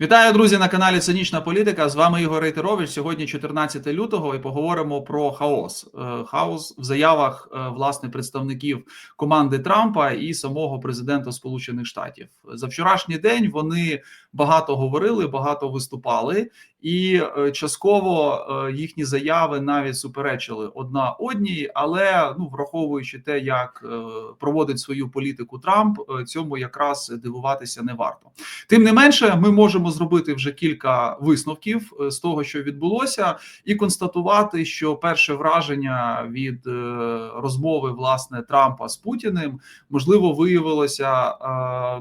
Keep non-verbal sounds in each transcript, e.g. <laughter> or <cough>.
Вітаю, друзі, на каналі Цинічна Політика. З вами Ігор Рейтерович. Сьогодні 14 лютого, і поговоримо про хаос. Е, Хаос в заявах е, власне представників команди Трампа і самого президента Сполучених Штатів. За вчорашній день вони багато говорили, багато виступали, і е, частково е, їхні заяви навіть суперечили одна одній, але ну враховуючи те, як е, проводить свою політику Трамп, цьому якраз дивуватися не варто. Тим не менше, ми можемо зробити вже кілька висновків з того, що відбулося, і констатувати, що перше враження від розмови власне Трампа з Путіним можливо виявилося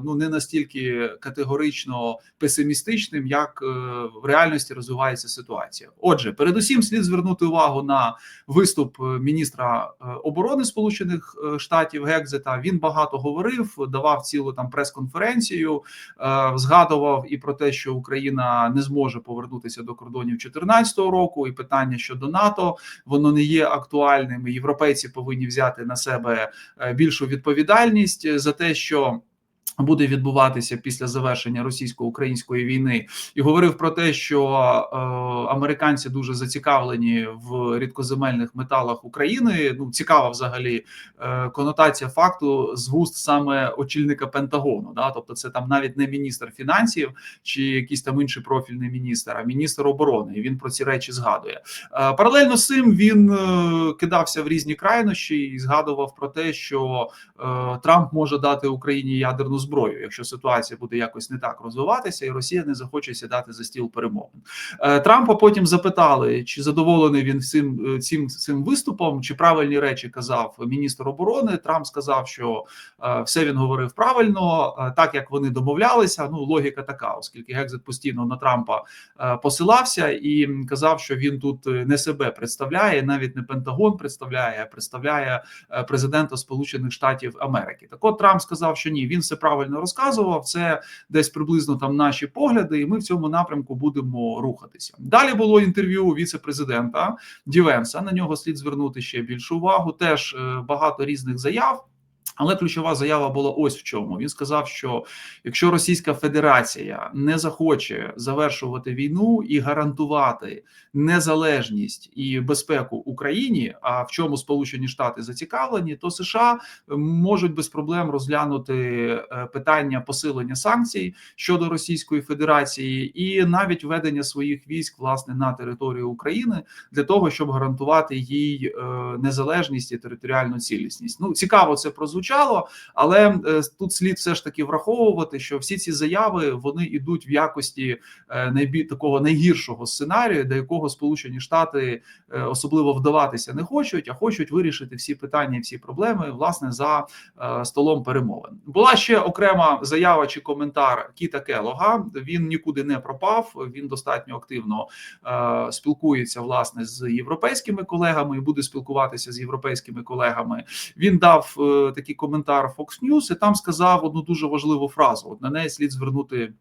ну не настільки категорично песимістичним, як в реальності розвивається ситуація. Отже, передусім слід звернути увагу на виступ е, міністра е, оборони Сполучених е, Штатів Гекзета. Він багато говорив, давав цілу там прес-конференцію, згадував і про те, що Україна не зможе повернутися до кордонів 2014 року, і питання щодо НАТО воно не є актуальним. Європейці повинні взяти на себе більшу відповідальність за те, що буде відбуватися після завершення російсько-української війни, і говорив про те, що е, американці дуже зацікавлені в рідкоземельних металах України. Ну цікава взагалі е, конотація факту з вуст саме очільника Пентагону. Да, тобто, це там навіть не міністр фінансів чи якийсь там інший профільний міністр, а міністр оборони. І він про ці речі згадує. Е, паралельно з цим він е, кидався в різні крайнощі і згадував про те, що е, Трамп може дати Україні ядерну зброю, якщо ситуація буде якось не так розвиватися, і Росія не захоче сідати за стіл перемовин. Е, Трампа потім запитали, чи задоволений він цим е, цим цим виступом, чи правильні речі казав міністр оборони. Трамп сказав, що е, все він говорив правильно, так як вони домовлялися. Ну логіка така, оскільки Гекзит постійно на Трампа посилався і казав, що він тут не себе представляє, навіть не Пентагон представляє, а представляє президента Сполучених Штатів Америки. Так от Трамп сказав, що ні, він все правильно розказував. Це десь приблизно там наші погляди, і ми в цьому напрямку будемо рухатися. Далі було інтерв'ю віце-президента Дівенса. На нього слід звернути ще більшу увагу. Теж е, багато різних заяв. Але ключова заява була ось в чому. Він сказав, що якщо Російська Федерація не захоче завершувати війну і гарантувати незалежність і безпеку Україні, а в чому Сполучені Штати зацікавлені, то США можуть без проблем розглянути е, питання посилення санкцій щодо Російської Федерації і навіть введення своїх військ власне на територію України для того, щоб гарантувати їй е, незалежність і територіальну цілісність. Ну цікаво це прозвучало, але е, тут слід все ж таки враховувати, що всі ці заяви вони йдуть в якості е, найбі такого найгіршого сценарію, до якого Сполучені Штати е, особливо вдаватися не хочуть, а хочуть вирішити всі питання, всі проблеми власне за столом перемовин. Була ще окрема заява чи коментар Кіта Келога. Він нікуди не пропав. Він достатньо активно спілкується власне з європейськими колегами і буде спілкуватися з європейськими колегами. Він дав такий коментар Fox News і там сказав одну дуже важливу фразу. От на неї слід звернути.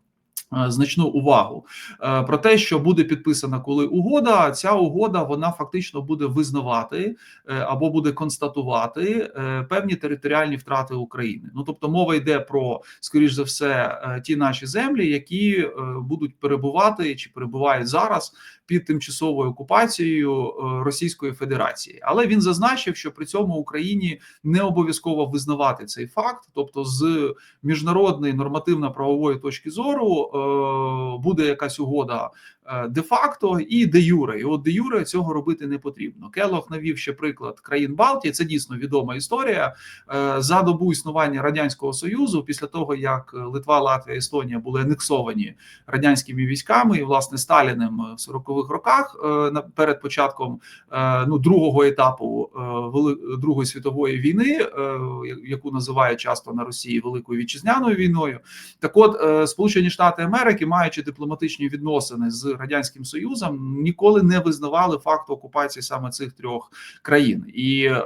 Е, Значну увагу е, про те, що буде підписана коли угода. Ця угода вона фактично буде визнавати е, або буде констатувати певні територіальні втрати України. Ну тобто, мова йде про скоріш за все ті наші землі, які будуть перебувати чи перебувають зараз під тимчасовою окупацією Російської Федерації. Але він зазначив, що при цьому Україні не обов'язково визнавати цей факт, тобто з міжнародної нормативно-правової точки зору буде якась угода е, де-факто і де юре. І от де юре цього робити не потрібно. Келох навів ще приклад країн Балтії. Це дійсно відома історія. Е, За добу існування радянського союзу, після того як Литва, Латвія, Естонія були анексовані радянськими військами, і власне Сталіним в 40-х роках е, перед початком е, ну другого етапу е, Другої світової війни, е, яку називають часто на Росії Великою вітчизняною війною. Так, от е, Сполучені Штати Америки, маючи дипломатичні відносини з радянським Союзом, ніколи не визнавали факту окупації саме цих трьох країн, і е,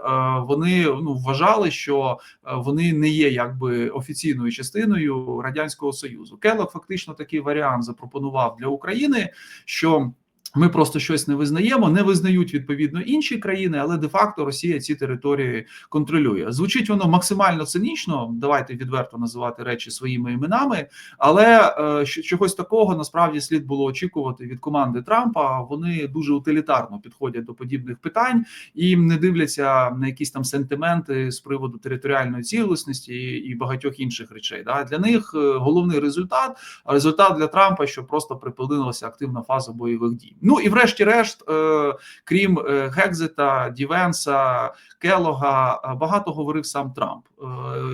вони ну вважали, що е, вони не є якби офіційною частиною радянського союзу. Келлог фактично такий варіант запропонував для України, що Ми просто щось не визнаємо, не визнають відповідно інші країни, але де-факто Росія ці території контролює. Звучить воно максимально цинічно. Давайте відверто називати речі своїми іменами. Але е, чогось такого насправді слід було очікувати від команди Трампа. Вони дуже утилітарно підходять до подібних питань і не дивляться на якісь там сентименти з приводу територіальної цілісності і багатьох інших речей. Да? Для них е, головний результат, результат для Трампа, що просто припинилася активна фаза бойових дій. Ну і врешті-решт, е, крім е, Гекзета, Дівенса, Келога, е, багато говорив сам Трамп.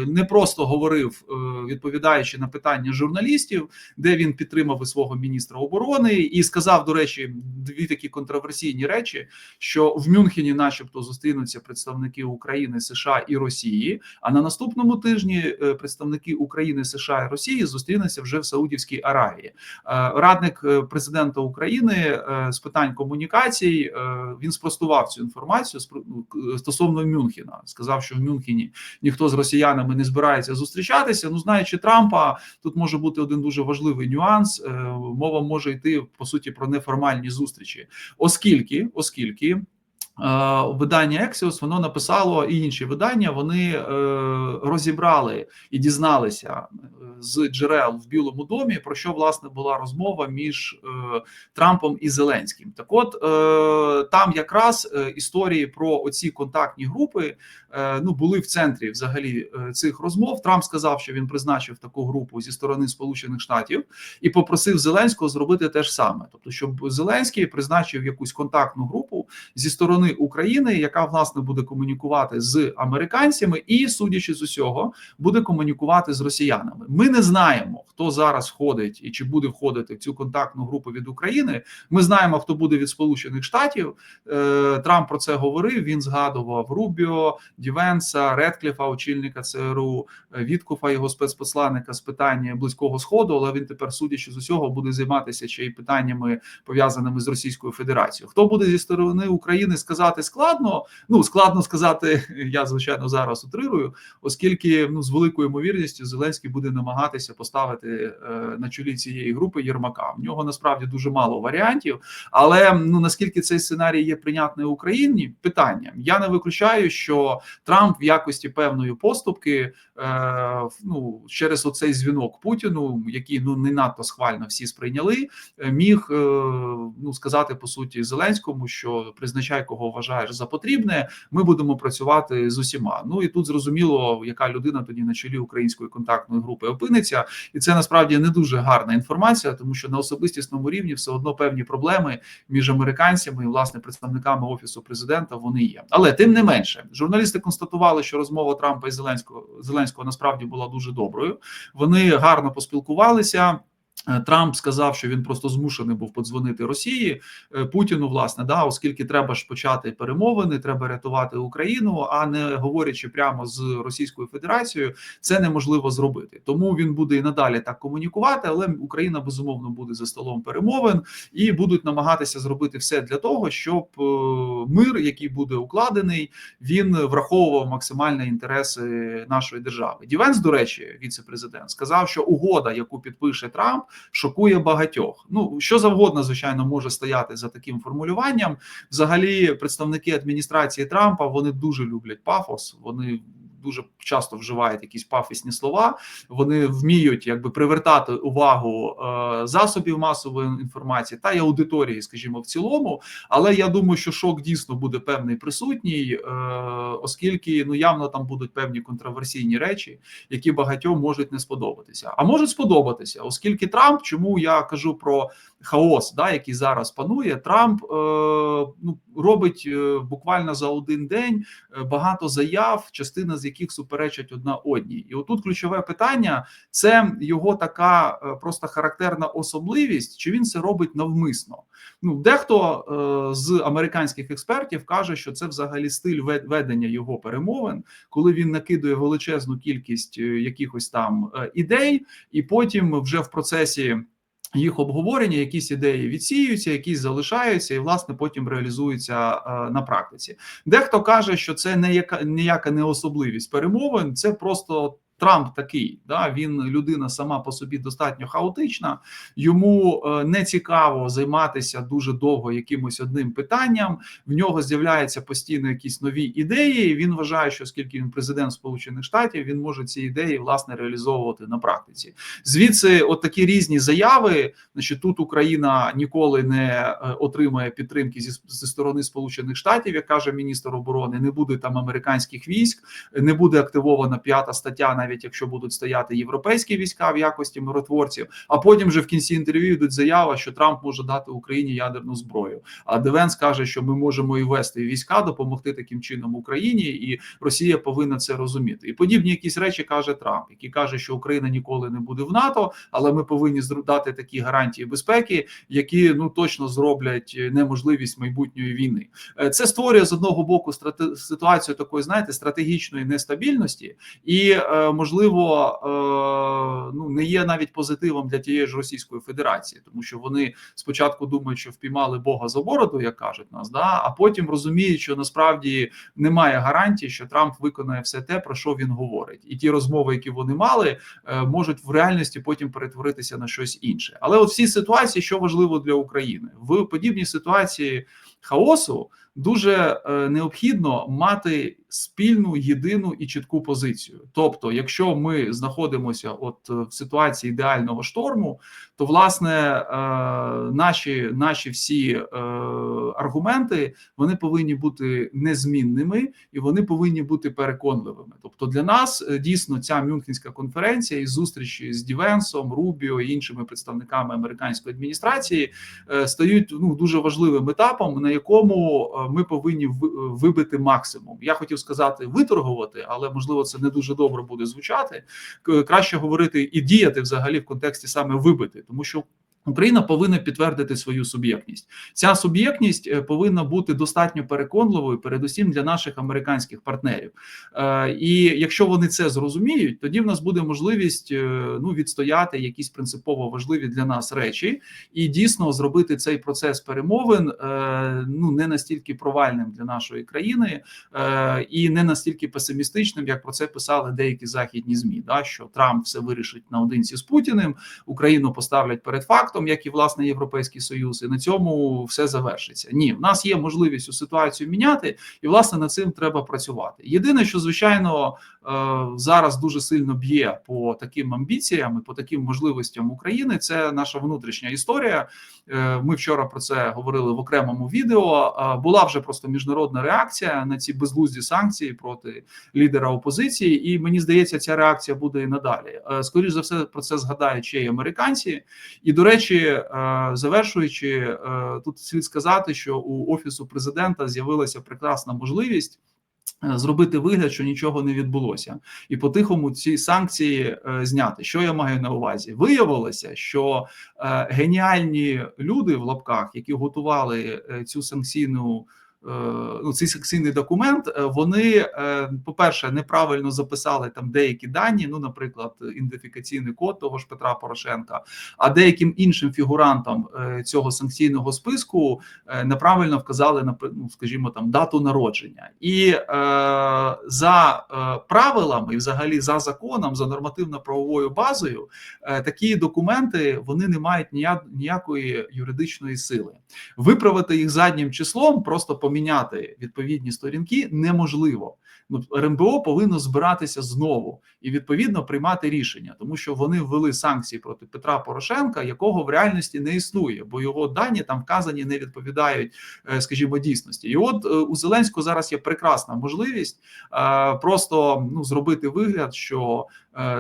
Не просто говорив, відповідаючи на питання журналістів, де він підтримав і свого міністра оборони, і сказав, до речі, дві такі контроверсійні речі: що в Мюнхені, начебто, зустрінуться представники України, США і Росії. А на наступному тижні представники України, США і Росії зустрінуться вже в Саудівській Аравії. Радник президента України з питань комунікацій він спростував цю інформацію ну, стосовно Мюнхена. Сказав, що в Мюнхені ніхто з росіянами не збирається зустрічатися. Ну, знаючи Трампа, тут може бути один дуже важливий нюанс. Е, мова може йти по суті про неформальні зустрічі, оскільки, оскільки. Видання Axios, воно написало і інші видання. Вони е, розібрали і дізналися е, з джерел в Білому домі про що власне була розмова між е, Трампом і Зеленським. Так, от там якраз історії про оці контактні групи ну були в центрі взагалі цих розмов. Трамп сказав, що він призначив таку групу зі сторони Сполучених Штатів і попросив Зеленського зробити те ж саме, тобто, щоб Зеленський призначив якусь контактну групу зі сторони сторони України, яка власне буде комунікувати з американцями, і судячи з усього, буде комунікувати з росіянами. Ми не знаємо, хто зараз входить і чи буде входити в цю контактну групу від України. Ми знаємо, хто буде від Сполучених Штатів. Е, Трамп про це говорив. Він згадував Рубіо, Дівенса, Редкліфа, очільника ЦРУ, Віткуфа, його спецпосланника з питання близького сходу. Але він тепер, судячи з усього, буде займатися ще й питаннями пов'язаними з Російською Федерацією. Хто буде зі сторони України сказати? Сказати складно. Ну складно сказати, <laughs> я звичайно зараз утрирую, оскільки ну з великою ймовірністю Зеленський буде намагатися поставити е, на чолі цієї групи Єрмака. В нього насправді дуже мало варіантів. Але ну наскільки цей сценарій є прийнятний Україні? Питання я не виключаю, що Трамп в якості певної поступки е, ну через оцей дзвінок Путіну, який ну не надто схвально всі сприйняли, е, міг е, ну сказати по суті Зеленському, що призначай кого вважаєш за потрібне, ми будемо працювати з усіма. Ну і тут зрозуміло, яка людина тоді на чолі української контактної групи опиниться, і це насправді не дуже гарна інформація, тому що на особистісному рівні все одно певні проблеми між американцями і власне представниками офісу президента вони є. Але тим не менше, журналісти констатували, що розмова Трампа і Зеленського Зеленського насправді була дуже доброю. Вони гарно поспілкувалися. Е, Трамп сказав, що він просто змушений був подзвонити Росії е, Путіну, власне, да, оскільки треба ж почати перемовини, треба рятувати Україну, а не говорячи прямо з Російською Федерацією, це неможливо зробити. Тому він буде і надалі так комунікувати, але Україна безумовно буде за столом перемовин і будуть намагатися зробити все для того, щоб е, мир, який буде укладений, він враховував максимальні інтереси нашої держави. Дівенс, до речі, віце-президент, сказав, що угода, яку підпише Трамп шокує багатьох. Ну що завгодно, звичайно, може стояти за таким формулюванням. Взагалі, представники адміністрації Трампа вони дуже люблять пафос. Вони дуже часто вживають якісь пафісні слова. Вони вміють якби привертати увагу е, засобів масової інформації та й аудиторії, скажімо, в цілому. Але я думаю, що шок дійсно буде певний присутній, е, оскільки ну явно там будуть певні контроверсійні речі, які багатьом можуть не сподобатися, а можуть сподобатися, оскільки Трамп, чому я кажу про хаос, да, який зараз панує, Трамп е, ну робить е, буквально за один день е, багато заяв, частина з яких суперечать одна одній. І отут ключове питання: це його така е, просто характерна особливість, чи він це робить навмисно. Ну, дехто е, з американських експертів каже, що це взагалі стиль ведення його перемовин, коли він накидує величезну кількість якихось там ідей, і потім вже в процесі їх обговорення, якісь ідеї відсіюються, якісь залишаються, і власне потім реалізуються е, на практиці. Дехто каже, що це не яка ніяка не особливість перемовин, це просто Трамп такий, да він людина сама по собі достатньо хаотична. Йому е, не цікаво займатися дуже довго якимось одним питанням. В нього з'являються постійно якісь нові ідеї. Він вважає, що оскільки він президент Сполучених Штатів, він може ці ідеї власне реалізовувати на практиці. Звідси, от різні заяви. Значить, тут Україна ніколи не е, отримає підтримки зі, зі сторони Сполучених Штатів, як каже міністр оборони. Не буде там американських військ, не буде активована п'ята стаття, навіть якщо будуть стояти європейські війська в якості миротворців. А потім вже в кінці інтерв'ю йдуть заява, що Трамп може дати Україні ядерну зброю. А Девенс каже, що ми можемо і вести війська, допомогти таким чином Україні, і Росія повинна це розуміти. І подібні якісь речі каже Трамп, який каже, що Україна ніколи не буде в НАТО, але ми повинні дати такі гарантії безпеки, які ну точно зроблять неможливість майбутньої війни. Е, Це створює з одного боку ситуацію такої, знаєте, стратегічної нестабільності, і е, можливо, е, ну не є навіть позитивом для тієї ж Російської Федерації, тому що вони спочатку думають, що впіймали Бога за бороду, як кажуть нас, да а потім розуміють, що насправді немає гарантії, що Трамп виконає все те, про що він говорить, і ті розмови, які вони мали, е, можуть в реальності потім перетворитися на щось інше. Але от всі ситуації, що важливо для України, в подібній ситуації хаосу дуже е, необхідно мати спільну, єдину і чітку позицію. Тобто, якщо ми знаходимося от е, в ситуації ідеального шторму, то власне е, наші, наші всі аргументи вони повинні бути незмінними і вони повинні бути переконливими. Тобто, для нас дійсно ця Мюнхенська конференція і зустрічі з Дівенсом, Рубіо і іншими представниками американської адміністрації стають ну дуже важливим етапом, на якому ми повинні в- вибити максимум. Я хотів сказати виторгувати, але можливо це не дуже добре буде звучати. Краще говорити і діяти взагалі в контексті саме вибити, тому що. Україна повинна підтвердити свою суб'єктність. Ця суб'єктність е, повинна бути достатньо переконливою, передусім для наших американських партнерів. Е, І якщо вони це зрозуміють, тоді в нас буде можливість е, ну відстояти якісь принципово важливі для нас речі, і дійсно зробити цей процес перемовин ну не настільки провальним для нашої країни і не настільки песимістичним, як про це писали деякі західні змі. Да, що Трамп все вирішить наодинці з Путіним, Україну поставлять перед фактом, як і власне Європейський Союз, і на цьому все завершиться. Ні, в нас є можливість цю ситуацію міняти, і власне над цим треба працювати. Єдине, що звичайно е, зараз дуже сильно б'є по таким амбіціям і по таким можливостям України. Це наша внутрішня історія. Е, Ми вчора про це говорили в окремому відео. Е, Була вже просто міжнародна реакція на ці безглузді санкції проти лідера опозиції, і мені здається, ця реакція буде і надалі. Е, Скоріш за все, про це згадають ще й американці. І до речі, е, завершуючи, е, тут слід сказати, що у офісу президента з'явилася прекрасна можливість. е, Зробити вигляд, що нічого не відбулося, і по-тихому ці санкції е, зняти. Що я маю на увазі? Виявилося, що е, геніальні люди в лапках, які готували е, цю санкційну. Е, Ну, цей санкційний документ, е, вони, е, по-перше, неправильно записали там деякі дані, ну, наприклад, ідентифікаційний код того ж Петра Порошенка, а деяким іншим фігурантам цього санкційного списку неправильно вказали ну, скажімо, там дату народження, і е, за правилами, і взагалі за законом, за нормативно-правовою базою, такі документи вони не мають ніякої юридичної сили. Виправити їх заднім числом, просто поміняти відповідні сторінки неможливо. Ну, РНБО повинно збиратися знову і відповідно приймати рішення, тому що вони ввели санкції проти Петра Порошенка, якого в реальності не існує, бо його дані там вказані не відповідають, е, скажімо, дійсності. І от е, у Зеленського зараз є прекрасна можливість е, просто ну зробити вигляд, що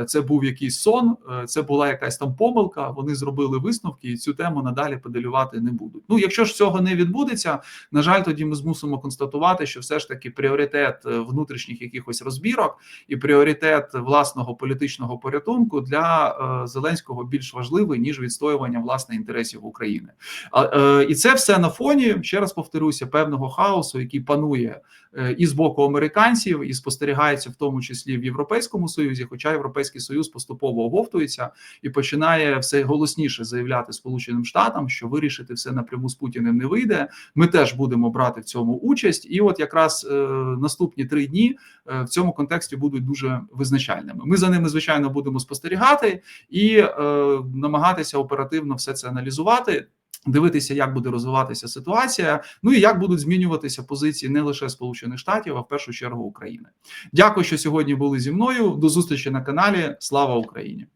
це був якийсь сон, е, це була якась там помилка. Вони зробили висновки, і цю тему надалі педалювати не будуть. Ну, якщо ж цього не відбудеться, на жаль, тоді ми змусимо констатувати, що все ж таки пріоритет е, внутрішніх якихось розбірок і пріоритет власного політичного порятунку для е, Зеленського більш важливий ніж відстоювання власне інтересів України. А, е, і це все на фоні ще раз повторюся певного хаосу, який панує е, і з боку американців, і спостерігається в тому числі в Європейському Союзі. Хоча Європейський Союз поступово оговтується і починає все голосніше заявляти Сполученим Штатам, що вирішити все напряму з Путіним не вийде. Ми теж будемо брати в цьому участь, і от якраз е, наступні три дні е, в цьому контексті будуть дуже визначальними. Ми за ними звичайно будемо спостерігати і е, намагатися оперативно все це аналізувати. Дивитися, як буде розвиватися ситуація, ну і як будуть змінюватися позиції не лише Сполучених Штатів, а в першу чергу України. Дякую, що сьогодні були зі мною. До зустрічі на каналі. Слава Україні!